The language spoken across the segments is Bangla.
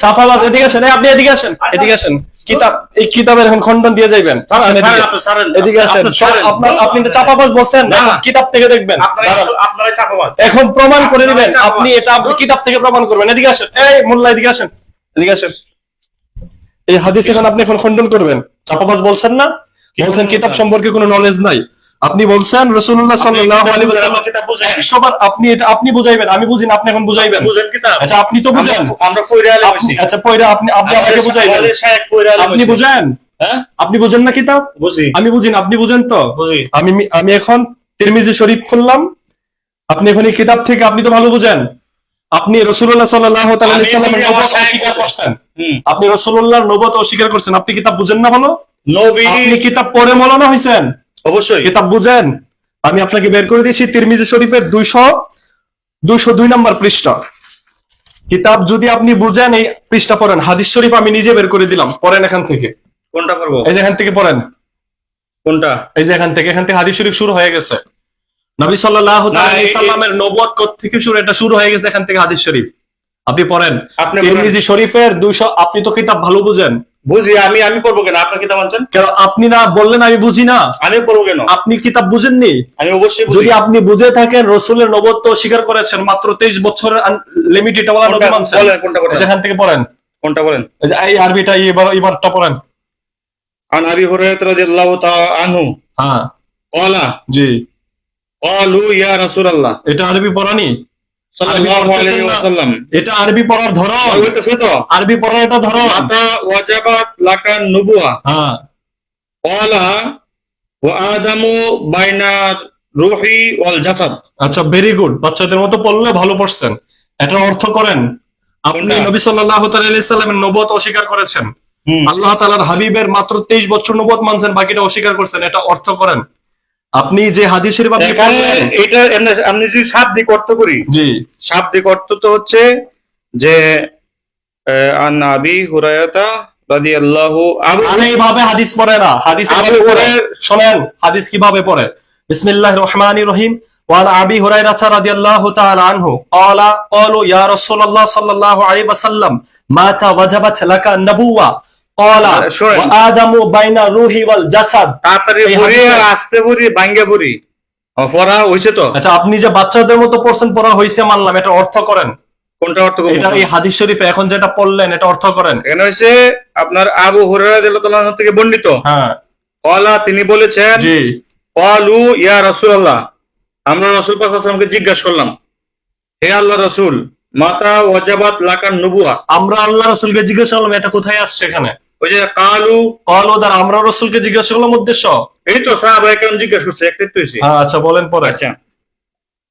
সাফাবাদ এদিকে আসেন। আপনি এদিকে আসেন এদিকে আসেন। কিতাব এই কিতাবের এখন খণ্ডন দিয়ে যাইবেন। এদিকে। ছাড়েন, আপনি ছাড়েন। এদিকে আসেন। আপনি ছাড়েন। আপনার আপনি তো চাপাবাজ বলছেন কিতাব থেকে দেখবেন। আপনারা আপনারাই চাপাবাজ। এখন প্রমাণ করে দিবেন আপনি এটা আপনি কিতাব থেকে প্রমাণ করবেন। এদিকে আসেন। এই মোল্লা এদিকে আসেন। এদিকে আসেন। এই হাদিস এখন আপনি এখন খণ্ডন করবেন। চাপাবাজ বলছেন না? বলছেন কিতাব সম্পর্কে কোনো নলেজ নাই। আপনি বলছেন রসুল্লাহ একশোবার আপনি এটা আপনি বুঝাইবেন আমি বুঝিনা আপনি এখন বুঝাইবেন। আচ্ছা আপনি তো বুঝেন। আমরা- আচ্ছা পয়রা আপনি আপনি আমাকে বুঝাইবেন। আপনি বুঝেন? হ্যাঁ? আপনি বুঝেন না কিতাব? আমি বুঝিনা আপনি বুঝেন তো? আমি আমি এখন তিরমিজি শরীফ খুললাম। আপনি এখন এই কিতাব থেকে আপনি তো ভালো বুঝেন। আপনি রসুল্লাহ সাল্লাহ নবত অস্বীকার করছেন। আপনি রসুল্লাহর নবত অস্বীকার করছেন। আপনি কিতাব বুঝেন না ভালো? নবী আপনি কিতাব পড়ে মলানো হয়েছেন। অবশ্যই। কিতাব বুঝেন? আমি আপনাকে বের করে দিয়েছি তিরমিজি শরীফের দুইশো দুইশো দুই নম্বর পৃষ্ঠা। কিতাব যদি আপনি বুঝেন এই পৃষ্ঠা পড়েন। হাদিস শরীফ আমি নিজে বের করে দিলাম পড়েন এখান থেকে। কোনটা করব এই যে এখান থেকে পড়েন। কোনটা? এই যে এখান থেকে এখান থেকে হাদিস শরীফ শুরু হয়ে গেছে। নবী সাল্লাল্লাহু তাআলা সাল্লামের নবুয়ত কোথ থেকে শুরু এটা শুরু হয়ে গেছে এখান থেকে হাদিস শরীফ। আপনি পড়েন। আপনি তিরমিজি শরীফের 200 আপনি তো কিতাব ভালো বুঝেন। বুঝি আমি আমি পড়ব কেন? আপনার কিতাব আনছেন? কেন আপনি না বললেন আমি বুঝি না? আমি পড়ব কেন? আপনি কিতাব বুঝেননি? আমি অবশ্যই যদি আপনি বুঝে থাকেন রসুলের নবত্ব স্বীকার করেছেন মাত্র তেইশ বছরের লিমিটেড ওয়ালা নবী মানছেন যেখান থেকে পড়েন। কোনটা বলেন? এই আরবিটা এবার এবারটা পড়েন। আন আবি হুরায়রা রাদিয়াল্লাহু তাআলা আনহু। হ্যাঁ। ক্বালা জি। ক্বালু ইয়া রাসূলুল্লাহ। এটা আরবি পড়ানি? এটা আরবি পড়ার ধরন। আরবি পড়ার এটা ধরন। ওয়াজাবাত লাকান নুবুয়া। হ্যাঁ। ওয়ালা আদামু রুহি ওয়াল জাসাদ। আচ্ছা ভেরি গুড বাচ্চাদের মতো পড়লে ভালো পড়ছেন। এটা অর্থ করেন আপনি নবী সাল্লাল্লাহু তাআলা সাল্লামের নবুয়ত অস্বীকার করেছেন। আল্লাহ তাআলার হাবিবের মাত্র 23 বছর নবুয়ত মানছেন বাকিটা অস্বীকার করছেন। এটা অর্থ করেন আপনি যে হাদিস শরীফ আপনি এখানে পড়লেন এটা এমনি- আমি যদি শাব্দিক অর্থ করি জি শাব্দিক অর্থ তো হচ্ছে যে আহ, আন আবি হুরায়তা রাদিয়াল্লাহু আবু আর এইভাবে হাদিস পড়ে না হাদিস আবু এভাবে পড়ে হুরায়রা- শোনেন হাদিস কিভাবে পড়ে বিসমিল্লাহির রহমানির রহিম وعن ابي هريره رضي الله تعالى عنه قال قالوا يا رسول الله صلى الله عليه وسلم مات وجبت لك النبوه পড়া হইছে তো? আচ্ছা আপনি যে বাচ্চাদের মতো পড়ছেন পড়া মানলাম এটা অর্থ করেন। কোনটা অর্থ হাদিস এখন যেটা পড়লেন এটা অর্থ করেন। আপনার থেকে হ্যাঁ। তিনি বলেছেন জি। আমরা জিজ্ঞাসা করলাম হে আল্লাহ রাসূল মাতা আমরা আল্লাহ জিজ্ঞাসা করলাম এটা কোথায় আসছে এখানে? ওই যে কালু কল ওদার আমরা রসুলকে জিজ্ঞাসা করলাম উদ্দেশ্য। এই তো সাহাবায়ে কেমন জিজ্ঞাসা করছে একটাই তো হ্যাঁ, আচ্ছা বলেন পরে। আচ্ছা।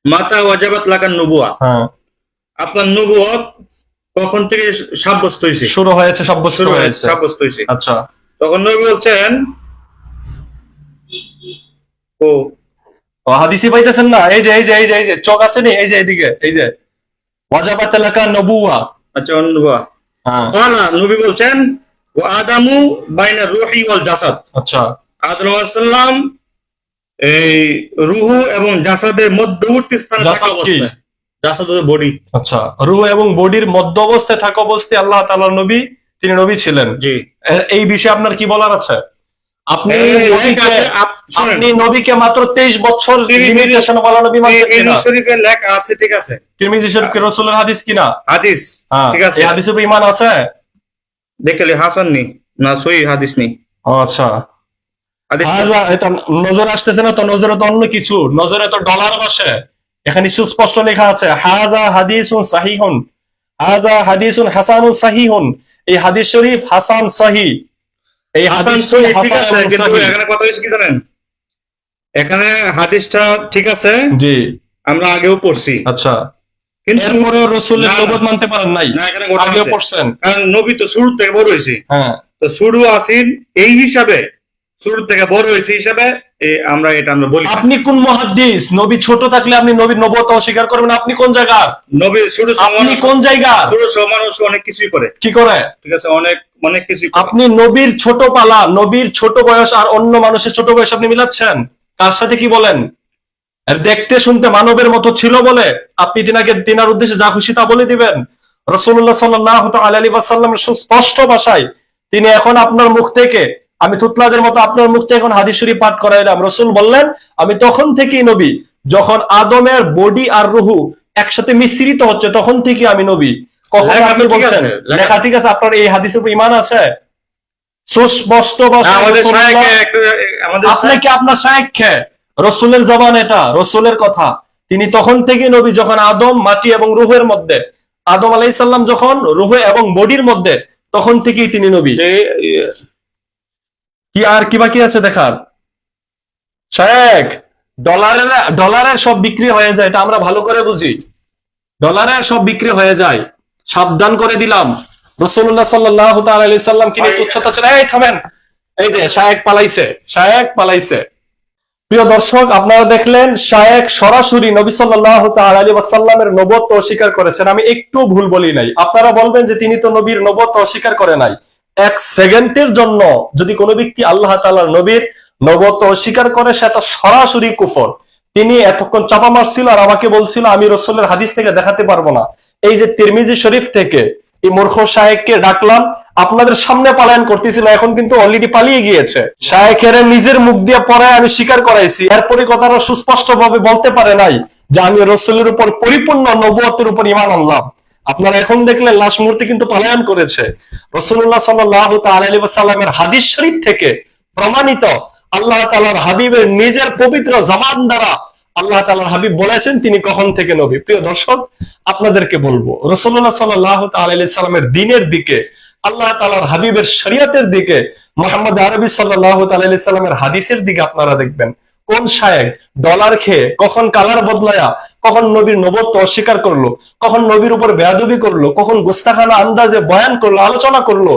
মাতা ওয়াজাবাত লাকান নুবুয়া। হ্যাঁ। আপনার নবুয়ত কখন থেকে সাব্যস্ত হয়েছে শুরু হয়েছে সাব্যস্ত হয়েছে সাব্যস্ত হয়েছে আচ্ছা। তখন নবী বলছেন ও ও হাদিসি পাইতেছেন না? এই যে এই যে এই যে এই যে চোখ আছে নি? এই যে এইদিকে এই যে। ওয়াজাবাত এলাকা নবুয়া। আচ্ছা অনুবা হ্যাঁ। নবী বলছেন ও আদামু বাইনা রুহি ওয়াল জাসাদ। আচ্ছা। আদম এই রুহু এবং জাসাদের মধ্যবর্তী স্থানে থাকা অবস্থায়। জাসাদ বডি। আচ্ছা রুহ এবং বডির মধ্য অবস্থায় থাকা অবস্থায় আল্লাহ তাআলার নবী তিনি নবী ছিলেন। জি। এই বিষয়ে আপনার কি বলার আছে? আপনি আপনি নবীকে মাত্র তেইশ বছর শরীফে লেখা আছে ঠিক আছে। তিরমিজি শরীফ কি রসুলের হাদিস কিনা? হাদিস হ্যাঁ ঠিক আছে। হাদিসে ইমান আছে? দেখলে হাসান নি না সই হাদিস নি? আচ্ছা। এটা নজর আসতেছে না তো নজরে তো অন্য কিছু। নজরে তো ডলার বসে। এখানে সুস্পষ্ট লেখা আছে হাজা হাদিসুন সাহিহুন হাজা হাদিসুন হাসানুন সাহিহুন। এই হাদিস শরীফ হাসান সাহি। এই হাসান হাদিস ঠিক আছে কিন্তু এখানে কথা হয়েছে কি জানেন? এখানে হাদিসটা ঠিক আছে? জি। আমরা আগেও পড়ছি। আচ্ছা। এরপরে রসুলের। মানতে পারেন নাই। পড়ছেন। কারণ নবী তো শুরু থেকে বড় হয়েছে। হ্যাঁ। তো শুরু আসিন এই হিসাবে শুরু থেকে বড় হয়েছে হিসাবে আমরা এটা আমরা বলি। আপনি কোন মহাদ্দিস? নবী ছোট থাকলে আপনি নবীর নবত অস্বীকার করবেন আপনি কোন জায়গার? নবী আপনি কোন জায়গা মানুষ অনেক কিছুই করে। কি করে? ঠিক আছে অনেক অনেক কিছুই আপনি নবীর ছোট পালা নবীর ছোট বয়স আর অন্য মানুষের ছোট বয়স আপনি মিলাচ্ছেন? কার সাথে কি বলেন? দেখতে শুনতে মানবের মতো ছিল বলে আপনি তিনাকে তিনার উদ্দেশ্যে যা খুশি তা বলে দিবেন। রসুল্লাহ সাল্লাহ আলী ওয়াসাল্লাম সুস্পষ্ট ভাষায় তিনি এখন আপনার মুখ থেকে আমি তুতলাদের মতো আপনার মুখ থেকে এখন হাদিস শরীফ পাঠ করাইলাম। রসুল বললেন আমি তখন থেকেই নবী যখন আদমের বডি আর রুহু একসাথে মিশ্রিত হচ্ছে তখন থেকে আমি নবী। কখন আপনি ঠিক বলছেন আছে, লেখা- ঠিক আছে আপনার এই হাদিসের উপর ইমান আছে? সুস্পষ্ট আমাদের রাসূলুল্লাহ- শায়েখে রসুলের জবান এটা রসুলের কথা। তিনি তখন থেকে নবী যখন আদম মাটি এবং রুহের মধ্যে আদম আলাইসাল্লাম যখন রুহ এবং বডির মধ্যে তখন থেকেই তিনি নবী। কি আর কি বাকি আছে দেখার? শেখ ডলারের ডলারের সব বিক্রি হয়ে যায় এটা আমরা ভালো করে বুঝি। ডলারের সব বিক্রি হয়ে যায়। সাবধান করে দিলাম। রসুল্লাহ সাল্লাহ আলি সাল্লাম কিনে তুচ্ছতা ছিল এই থামেন। এই যে শায়েক পালাইছে শায়েক পালাইছে। প্রিয় দর্শক, আপনারা দেখলেন শায়েক সরাসরি নবী সাল্লাহ আলী ওয়াসাল্লামের নবত্ব অস্বীকার করেছেন। আমি একটু ভুল বলি নাই। আপনারা বলবেন যে তিনি তো নবীর নবত্ব অস্বীকার করে নাই। এক সেকেন্ডের জন্য যদি কোনো ব্যক্তি আল্লাহ তাআলার নবীর নবত্ব অস্বীকার করে, সেটা সরাসরি কুফর। তিনি এতক্ষণ চাপা মারছিল আর আমাকে বলছিল, আমি রসুলের হাদিস থেকে দেখাতে পারব না। এই যে তিরমিজি শরীফ থেকে এই মূর্খ সাহেবকে ডাকলাম আপনাদের সামনে পালায়ন করতেছিল, এখন কিন্তু অলরেডি পালিয়ে গিয়েছে। শায়েখের নিজের মুখ দিয়ে পড়ায় আমি স্বীকার করাইছি। এরপরে কথাটা সুস্পষ্ট ভাবে বলতে পারে নাই যে আমি রসুলের উপর পরিপূর্ণ নবুয়তের উপর ইমান আনলাম। আপনারা এখন দেখলেন লাশ মূর্তি কিন্তু পালায়ন করেছে। রসুল্লাহ সাল্লাহ আলী হাদিস শরীফ থেকে প্রমাণিত আল্লাহ তালার হাবিবের নিজের পবিত্র জবান দ্বারা আল্লাহ তালার হাবিব বলেছেন, তিনি কখন থেকে নবী? প্রিয় দর্শক, আপনাদেরকে বলব রসুল্লাহ সাল্লাহ সাল্লামের দিনের দিকে আল্লাহ তালার হাবিবের শরিয়তের দিকে মোহাম্মদ আরবি সাল্লাহ হাদিসের দিকে আপনারা দেখবেন, কোন শায়েক ডলার খেয়ে কখন কালার বদলায়া, কখন নবীর নবত্ব অস্বীকার করল, কখন নবীর উপর বেয়াদবি করল, কখন গোস্তাখানা আন্দাজে বয়ান করল, আলোচনা করল,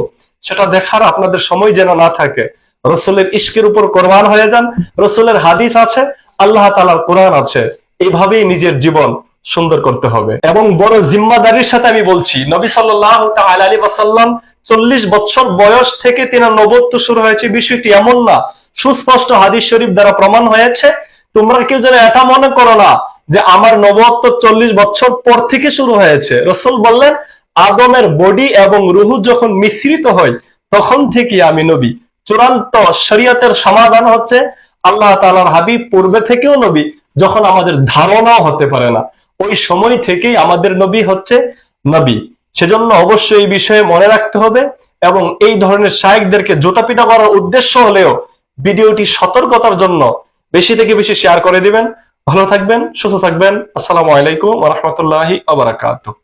সেটা দেখার আপনাদের সময় যেন না থাকে। রসুলের ইস্কের উপর কোরবান হয়ে যান, রসুলের হাদিস আছে, আল্লাহ তালার কোরআন আছে, এইভাবেই নিজের জীবন সুন্দর করতে হবে। এবং বড় জিম্মাদারির সাথে আমি বলছি, নবী সাল্লাহ আলী ওয়াসাল্লাম চল্লিশ বছর বয়স থেকে তিনি নবত্ব শুরু হয়েছে। বিষয়টি এমন না। সুস্পষ্ট হাদিস শরীফ দ্বারা প্রমাণ হয়েছে। তোমরা কেউ যেন এটা মনে করো না যে আমার নবত্ব চল্লিশ বছর পর থেকে শুরু হয়েছে। রসুল বললেন, আদমের বডি এবং রুহু যখন মিশ্রিত হয়, তখন থেকে আমি নবী। চূড়ান্ত শরীয়তের সমাধান হচ্ছে আল্লাহ তালার হাবিব পূর্বে থেকেও নবী, যখন আমাদের ধারণাও হতে পারে না। ওই সময় থেকেই আমাদের নবী হচ্ছে নবী। সেজন্য অবশ্যই এই বিষয়ে মনে রাখতে হবে এবং এই ধরনের শায়েকদেরকে জোতাপিটা করার উদ্দেশ্য হলেও ভিডিওটি সতর্কতার জন্য বেশি থেকে বেশি শেয়ার করে দিবেন। ভালো থাকবেন, সুস্থ থাকবেন। আসসালামু আলাইকুম রহমতুল্লাহি আবরাকাতুহ